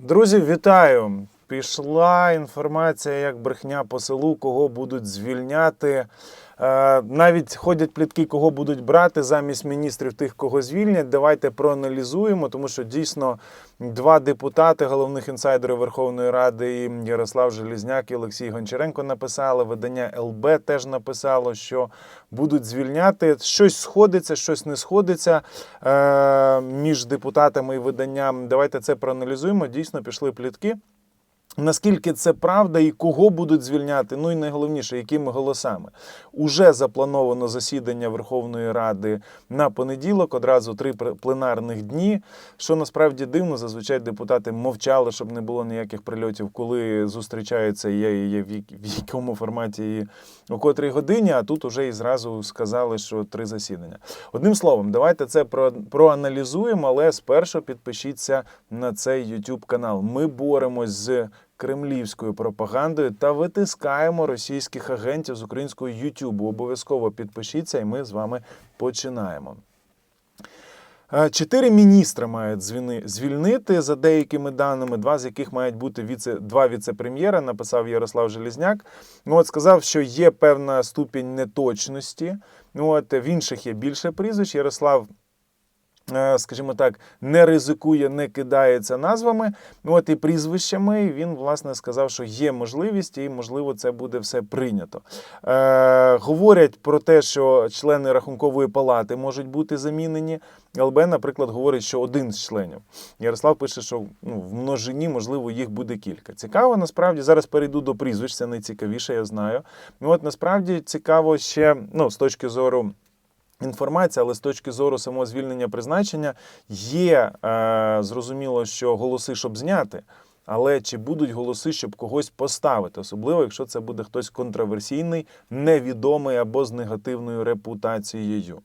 Друзі, вітаю! Пішла інформація, як брехня по селу, кого будуть звільняти. Е, Навіть ходять плітки, кого будуть брати замість міністрів тих, кого звільнять. Давайте проаналізуємо, тому що дійсно два депутати, головних інсайдери Верховної Ради, і Ярослав Желізняк і Олексій Гончаренко написали. Видання ЛБ теж написало, що будуть звільняти. Щось сходиться, щось не сходиться е, між депутатами і виданням. Давайте це проаналізуємо. Дійсно, пішли плітки. Наскільки це правда і кого будуть звільняти? Ну і найголовніше, якими голосами? Уже заплановано засідання Верховної Ради на понеділок, одразу три пленарних дні. Що насправді дивно, зазвичай депутати мовчали, щоб не було ніяких прильотів, коли зустрічаються, є в якому форматі і у котрій годині. А тут уже і зразу сказали, що три засідання. Одним словом, давайте це про, проаналізуємо, але спершу підпишіться на цей YouTube канал. Ми боремось з кремлівською пропагандою та витискаємо російських агентів з українського YouTube. Обов'язково підпишіться, і ми з вами починаємо. Е, Чотири міністри мають звільнити за деякими даними, два з яких мають бути віце, два віце-прем'єра, написав Ярослав Желізняк. Ну, от сказав, що є певна ступінь неточності. Ну, от, в інших є більше прізвищ. Ярослав скажімо так, не ризикує, не кидається назвами, от і прізвищами. Він власне сказав, що є можливість, і можливо це буде все прийнято. Е, говорять про те, що члени рахункової палати можуть бути замінені. ЛБ, наприклад, говорить, що один з членів. Ярослав пише, що ну, в множині, можливо, їх буде кілька. Цікаво, насправді, зараз перейду до прізвищ, це найцікавіше, я знаю. Ну, от насправді цікаво ще ну, з точки зору інформація, але з точки зору самого звільнення призначення є е, зрозуміло, що голоси, щоб зняти. Але чи будуть голоси, щоб когось поставити, особливо якщо це буде хтось контроверсійний, невідомий або з негативною репутацією?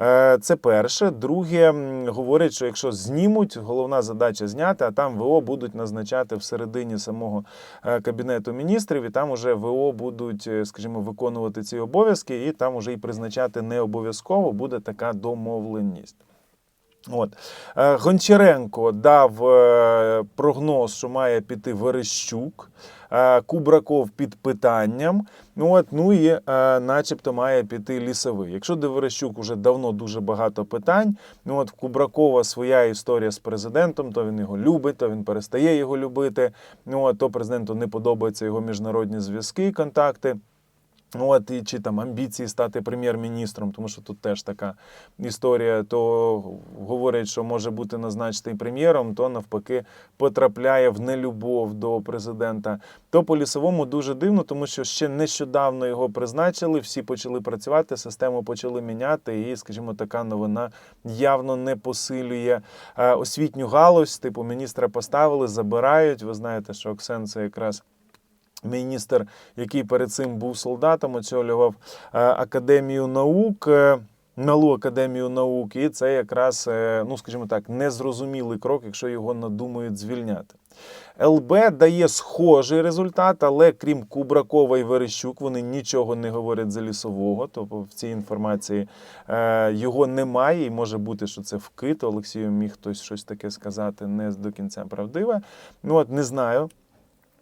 Е, Це перше. Друге, говорять, що якщо знімуть, головна задача зняти, а там ВО будуть назначати всередині самого е, кабінету міністрів, і там уже ВО будуть, е, скажімо, виконувати ці обов'язки, і там уже і призначати не обов'язково буде така домовленість. От Е, Гончаренко дав е, прогноз, що має піти Верещук. Е, Кубраков під питанням. Ну, от, ну і, начебто, має піти лісовий. Якщо до Верещук уже давно дуже багато питань. Ну от в Кубракова своя історія з президентом, то він його любить, то він перестає його любити. Ну от то президенту не подобаються його міжнародні зв'язки контакти. Ну, От і чи там амбіції стати прем'єр-міністром, тому що тут теж така історія. То говорять, що може бути назначений прем'єром, то навпаки потрапляє в нелюбов до президента. То по лісовому дуже дивно, тому що ще нещодавно його призначили, всі почали працювати, систему почали міняти, і, скажімо, така новина явно не посилює е, освітню галузь. Типу міністра поставили, забирають. Ви знаєте, що Оксен це якраз. Міністр, який перед цим був солдатом, очолював е, академію наук, е, малу академію наук, і це якраз, е, ну скажімо так, незрозумілий крок, якщо його надумають звільняти. ЛБ дає схожий результат, але крім Кубракова і Верещук, вони нічого не говорять за лісового. Тобто в цій інформації е, його немає, і може бути, що це вкид. Олексію міг хтось щось таке сказати, не до кінця правдиве. Ну от не знаю.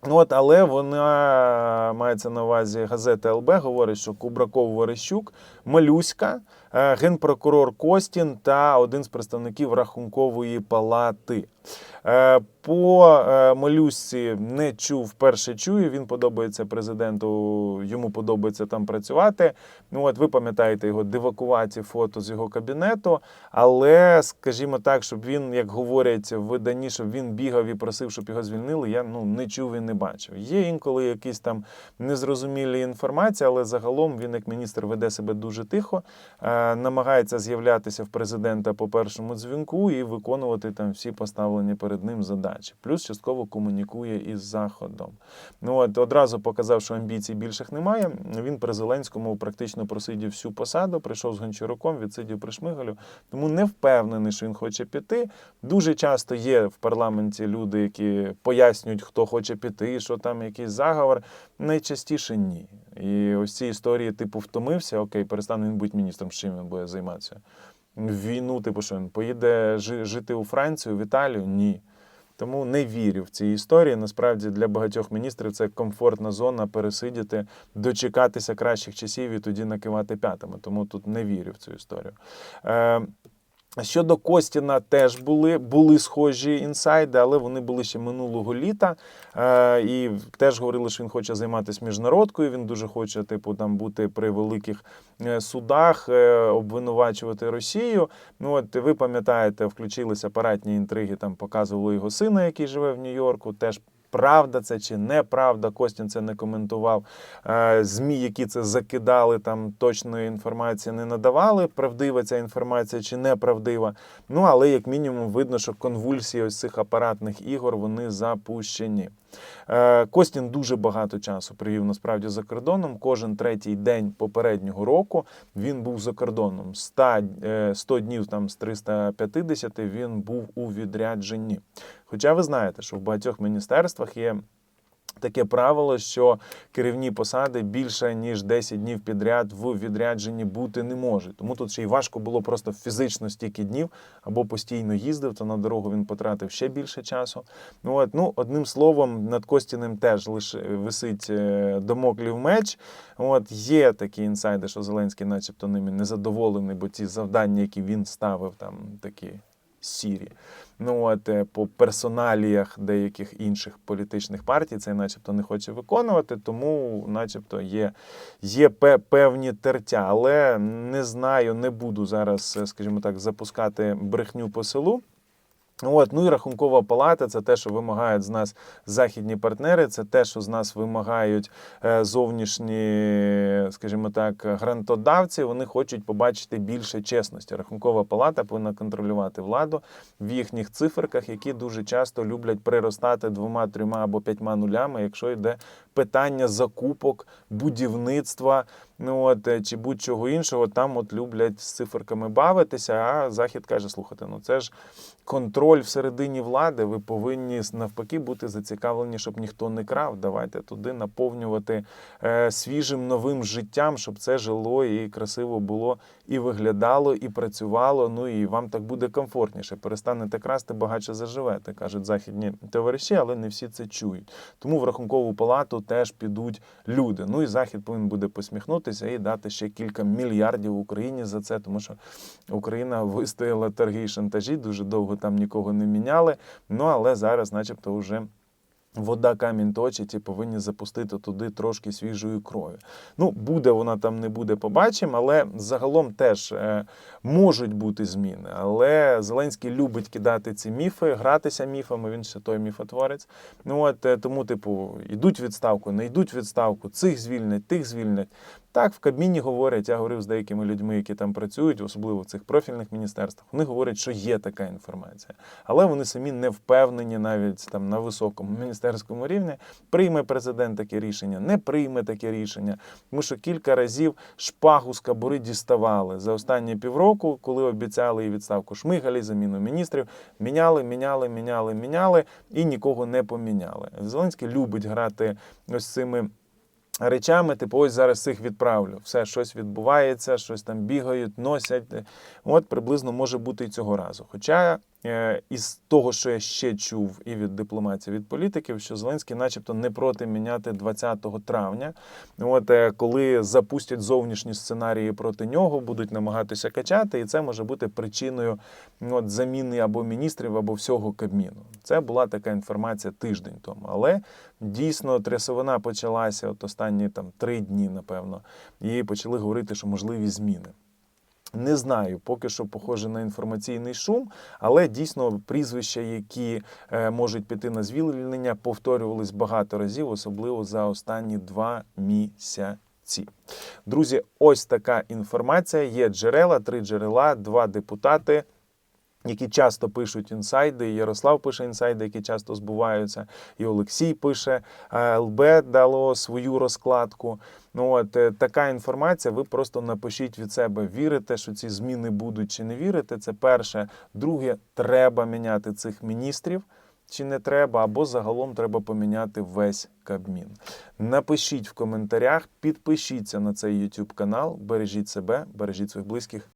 От, але вона мається на увазі газета ЛБ, говорить, що Кубраков Ворещук Малюська, генпрокурор Костін та один з представників Рахункової палати. Е, По е, Малюсці не чув, вперше чую. Він подобається президенту, йому подобається там працювати. Ну от ви пам'ятаєте його дивакуваті фото з його кабінету. Але, скажімо так, щоб він, як говорять в виданні, щоб він бігав і просив, щоб його звільнили, я ну не чув і не бачив. Є інколи якісь там незрозумілі інформації, але загалом він, як міністр, веде себе дуже тихо, е, намагається з'являтися в президента по першому дзвінку і виконувати там всі поставлені перед ним задачі. Плюс частково комунікує із Заходом. Ну от одразу показав, що амбіцій більших немає. Він при Зеленському практично просидів всю посаду, прийшов з Гончаруком, відсидів при Шмигалю. Тому не впевнений, що він хоче піти. Дуже часто є в парламенті люди, які пояснюють, хто хоче піти, що там якийсь заговор. Найчастіше ні. І ось ці історії, типу, втомився, окей, перестане він бути міністром, з чим він буде займатися. Війну, типу, що він поїде жити у Францію, в Італію? Ні. Тому не вірю в ці історії. Насправді для багатьох міністрів це комфортна зона пересидіти, дочекатися кращих часів і тоді накивати п'ятами. Тому тут не вірю в цю історію. Е, Щодо Костіна, теж були були схожі інсайди, але вони були ще минулого літа. Е, і теж говорили, що він хоче займатися міжнародкою. Він дуже хоче, типу, там бути при великих е, судах, е, обвинувачувати Росію. Ну от ви пам'ятаєте, включилися апаратні інтриги, там показували його сина, який живе в Нью-Йорку. Теж Правда це чи неправда, Костін це не коментував. Е, ЗМІ, які це закидали, там точної інформації не надавали. Правдива ця інформація чи неправдива. Ну але як мінімум видно, що конвульсії ось цих апаратних ігор вони запущені. Е, Костін дуже багато часу провів насправді за кордоном. Кожен третій день попереднього року він був за кордоном. 100, е, 100 днів там з 350 він був у відрядженні. Хоча ви знаєте, що в багатьох міністерствах є. Таке правило, що керівні посади більше ніж 10 днів підряд в відрядженні бути не можуть. Тому тут ще й важко було просто фізично стільки днів або постійно їздив, то на дорогу він потратив ще більше часу. Ну от ну одним словом, над Костіним теж лише висить е, домоклів меч. От є такі інсайди, що Зеленський, начебто, ними незадоволений, бо ті завдання, які він ставив, там такі сірі. Ну от е, по персоналіях деяких інших політичних партій це начебто не хоче виконувати, тому, начебто, є, є пе- певні тертя. Але не знаю, не буду зараз, е, скажімо так, запускати брехню по селу. От, ну і рахункова палата це те, що вимагають з нас західні партнери, це те, що з нас вимагають е, зовнішні, скажімо так, грантодавці. Вони хочуть побачити більше чесності. Рахункова палата повинна контролювати владу в їхніх циферках, які дуже часто люблять приростати двома, трьома або п'ятьма нулями, якщо йде питання закупок, будівництва. Ну от е, чи будь-чого іншого, там от люблять з циферками бавитися. А захід каже: слухайте, ну це ж контроль всередині влади. Ви повинні навпаки бути зацікавлені, щоб ніхто не крав. Давайте туди наповнювати е, свіжим новим життям, щоб це жило і красиво було, і виглядало, і працювало. Ну і вам так буде комфортніше. Перестанете красти, багатше заживете, кажуть західні товариші, але не всі це чують. Тому в рахункову палату теж підуть люди. Ну і захід повинен буде посміхнутися і дати ще кілька мільярдів Україні за це, тому що Україна вистояла торги і шантажі, дуже довго там нікого не міняли. Ну але зараз, начебто, вже. Вода камінь точить і повинні запустити туди трошки свіжої крові. Ну, буде вона там, не буде, побачимо, але загалом теж е, можуть бути зміни. Але Зеленський любить кидати ці міфи, гратися міфами. Він ще той міфотворець. Ну от е, тому, типу, йдуть відставку, не йдуть відставку, цих звільнять, тих звільнять. Так, в Кабміні говорять, я говорив з деякими людьми, які там працюють, особливо в цих профільних міністерствах. Вони говорять, що є така інформація, але вони самі не впевнені навіть там на високому міністерському рівні. Прийме президент таке рішення, не прийме таке рішення. Тому що кілька разів шпагу з кабури діставали за останні півроку, коли обіцяли і відставку Шмигаль, заміну міністрів. Міняли, міняли, міняли, міняли і нікого не поміняли. Зеленський любить грати ось цими речами, типу, ось зараз цих відправлю. Все, щось відбувається, щось там бігають, носять. От приблизно може бути і цього разу. Хоча із того, що я ще чув і від дипломатів, і від політиків, що Зеленський, начебто, не проти міняти 20 травня. От е, коли запустять зовнішні сценарії проти нього, будуть намагатися качати, і це може бути причиною от, заміни або міністрів, або всього Кабміну. Це була така інформація тиждень тому. Але дійсно трясовина почалася от останні там три дні, напевно, і почали говорити, що можливі зміни. Не знаю, поки що похоже на інформаційний шум, але дійсно прізвища, які е, можуть піти на звільнення, повторювались багато разів, особливо за останні два місяці. Друзі, ось така інформація. Є джерела, три джерела, два депутати. Які часто пишуть інсайди, і Ярослав пише інсайди, які часто збуваються, і Олексій пише. ЛБ дало свою розкладку. Ну от е, така інформація. Ви просто напишіть від себе, вірите, що ці зміни будуть чи не вірите. Це перше. Друге, треба міняти цих міністрів. Чи не треба, або загалом треба поміняти весь Кабмін. Напишіть в коментарях, підпишіться на цей YouTube канал, бережіть себе, бережіть своїх близьких.